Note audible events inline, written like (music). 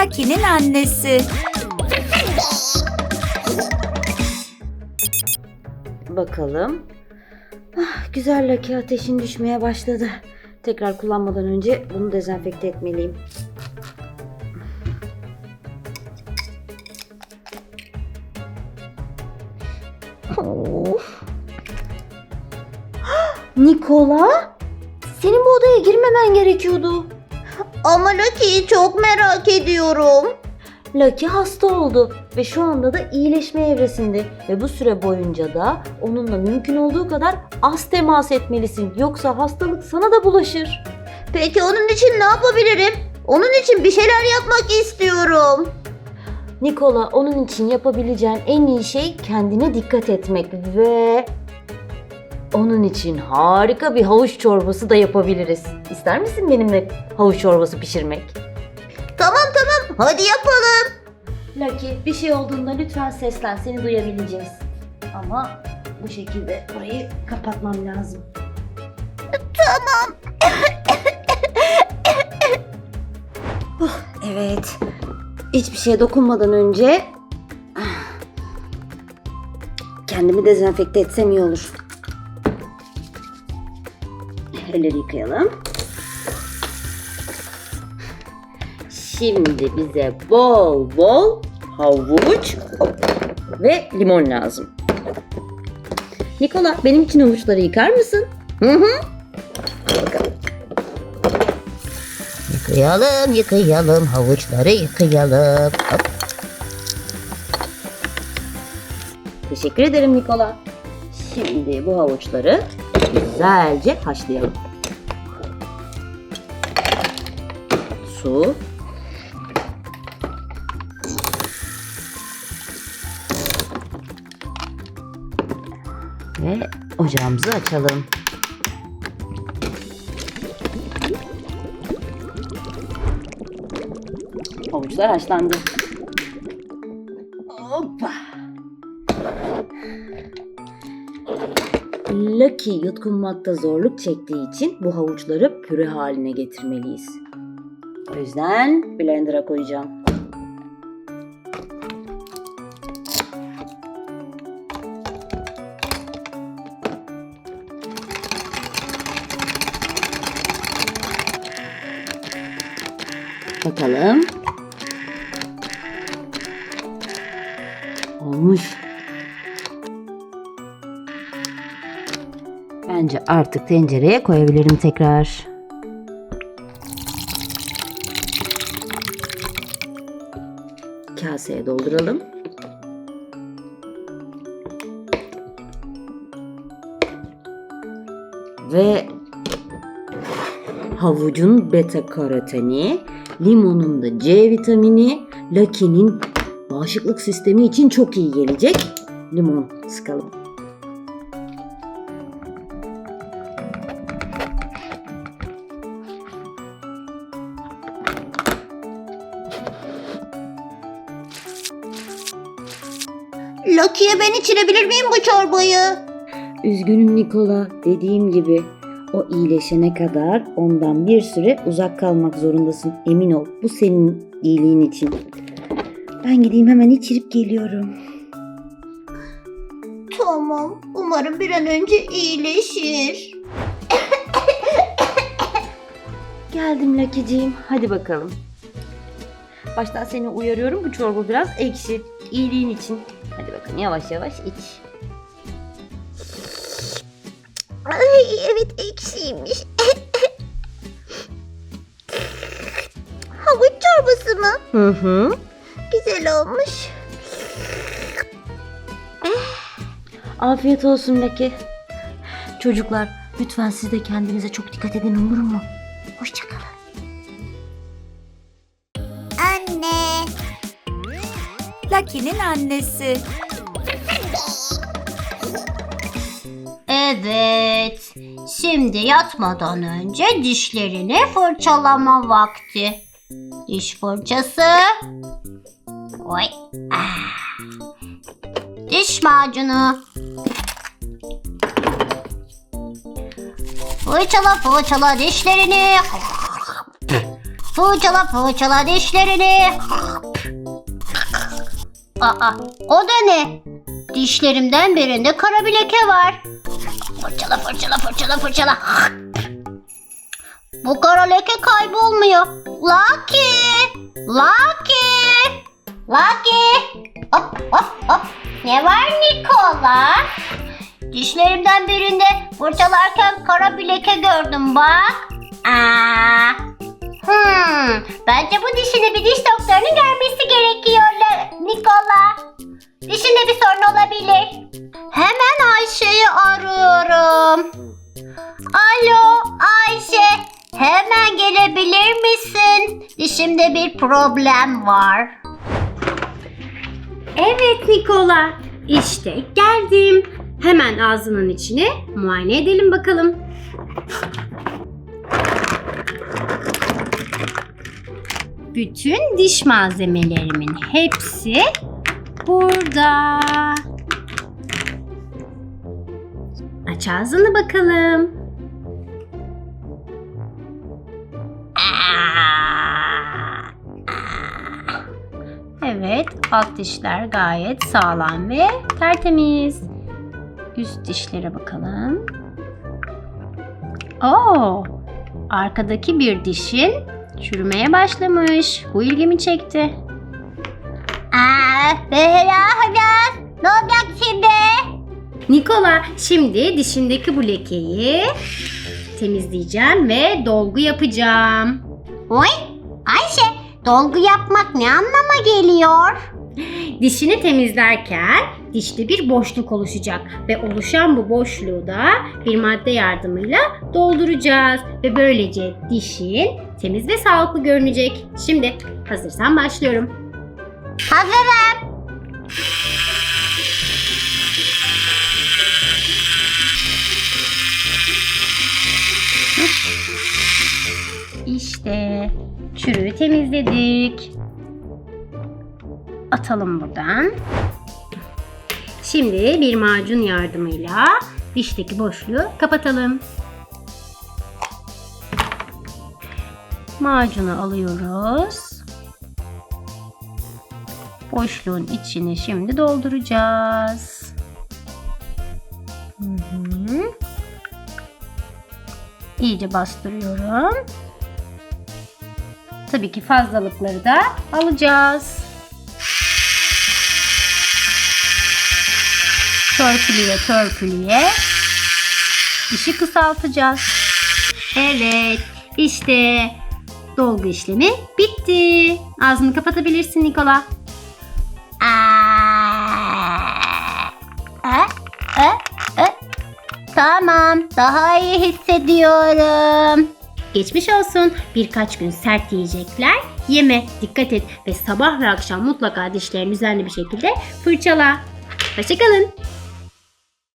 Lucky'nin annesi. Bakalım. Ah, güzel Lucky ateşin düşmeye başladı. Tekrar kullanmadan önce bunu dezenfekte etmeliyim. (gasps) Nikola? Senin bu odaya girmemen gerekiyordu. Ama Lucky'yi çok merak ediyorum. Lucky hasta oldu ve şu anda da iyileşme evresinde ve bu süre boyunca da onunla mümkün olduğu kadar az temas etmelisin yoksa hastalık sana da bulaşır. Peki onun için ne yapabilirim? Onun için bir şeyler yapmak istiyorum. Nikola onun için yapabileceğin en iyi şey kendine dikkat etmek ve onun için harika bir havuç çorbası da yapabiliriz. İster misin benimle havuç çorbası pişirmek? Tamam tamam hadi yapalım. Lucky bir şey olduğunda lütfen seslen seni duyabileceğiz. Ama bu şekilde burayı kapatmam lazım. Oh, evet. Hiçbir şeye dokunmadan önce ah, kendimi dezenfekte etsem iyi olur. Elleri yıkayalım. Şimdi bize bol bol havuç ve limon lazım. Nikola benim için havuçları yıkar mısın? Hı hı. Yıkayalım yıkayalım havuçları yıkayalım. Hop. Teşekkür ederim Nikola. Şimdi bu havuçları güzelce haşlayalım. Su. Ve ocağımızı açalım. Havuçlar haşlandı. Lucky yutkunmakta zorluk çektiği için bu havuçları püre haline getirmeliyiz. O yüzden blender'a koyacağım. Bakalım. Olmuş. Bence artık tencereye koyabilirim tekrar. Kaseye dolduralım. Ve havucun beta karoteni, limonun da C vitamini, Lucky'nin bağışıklık sistemi için çok iyi gelecek. Limon sıkalım. Lucky'ye ben içirebilir miyim bu çorbayı? Üzgünüm Nikola. Dediğim gibi o iyileşene kadar ondan bir süre uzak kalmak zorundasın. Emin ol. Bu senin iyiliğin için. Ben gideyim hemen içirip geliyorum. Tamam. Umarım bir an önce iyileşir. Geldim Lucky'ciğim. Hadi bakalım. Baştan seni uyarıyorum. Bu çorba biraz ekşi. İyiliğin için. Hadi bakın yavaş yavaş iç. Ay evet ekşiymiş. Havuç çorbası mı? Hı hı. Güzel olmuş. Afiyet olsun Lucky. Çocuklar lütfen siz de kendinize çok dikkat edin olur mu? Hoşçakalın. Lucky'nin annesi. Evet. Şimdi yatmadan önce dişlerini fırçalama vakti. Diş fırçası. Oy. Ah. Diş macunu. Fırçala fırçala dişlerini. Fırçala fırçala dişlerini. Aa, o da ne? Dişlerimden birinde kara bir leke var. Fırçala fırçala fırçala fırçala. Bu kara leke kaybolmuyor. Lucky! Lucky! Lucky! Hop hop hop. Ne var Nikola? Dişlerimden birinde fırçalarken kara bir leke gördüm bak. Aa. Hmm, bence bu dişini bir diş doktorunun görmesi gerekiyor Nikola. Dişinde bir sorun olabilir. Hemen Ayşe'yi arıyorum. Alo Ayşe, hemen gelebilir misin? Dişimde bir problem var. Evet Nikola. İşte geldim. Hemen ağzının içine muayene edelim bakalım. Bütün diş malzemelerimin hepsi burada. Aç ağzını bakalım. Evet, alt dişler gayet sağlam ve tertemiz. Üst dişlere bakalım. Oo, arkadaki bir dişin çürümeye başlamış. Bu ilgimi çekti. Aa, Behra hala ne olacak şimdi? Nikola, şimdi dişindeki bu lekeyi temizleyeceğim ve dolgu yapacağım. Oy, Ayşe, dolgu yapmak ne anlama geliyor? Dişini temizlerken dişte bir boşluk oluşacak ve oluşan bu boşluğu da bir madde yardımıyla dolduracağız ve böylece dişin temiz ve sağlıklı görünecek. Şimdi hazırsan başlıyorum. Hazırım. İşte çürüğü temizledik. Atalım buradan. Şimdi bir macun yardımıyla dişteki boşluğu kapatalım. Macunu alıyoruz. Boşluğun içini şimdi dolduracağız. İyice bastırıyorum. Tabii ki fazlalıkları da alacağız. Törpülüye törpülüye dişi kısaltacağız. Evet işte dolgu işlemi bitti. Ağzını kapatabilirsin Nikola. Tamam, daha iyi hissediyorum. Geçmiş olsun. Birkaç gün sert yiyecekler yeme. Dikkat et ve sabah ve akşam mutlaka dişlerini düzenli bir şekilde fırçala. Hoşçakalın.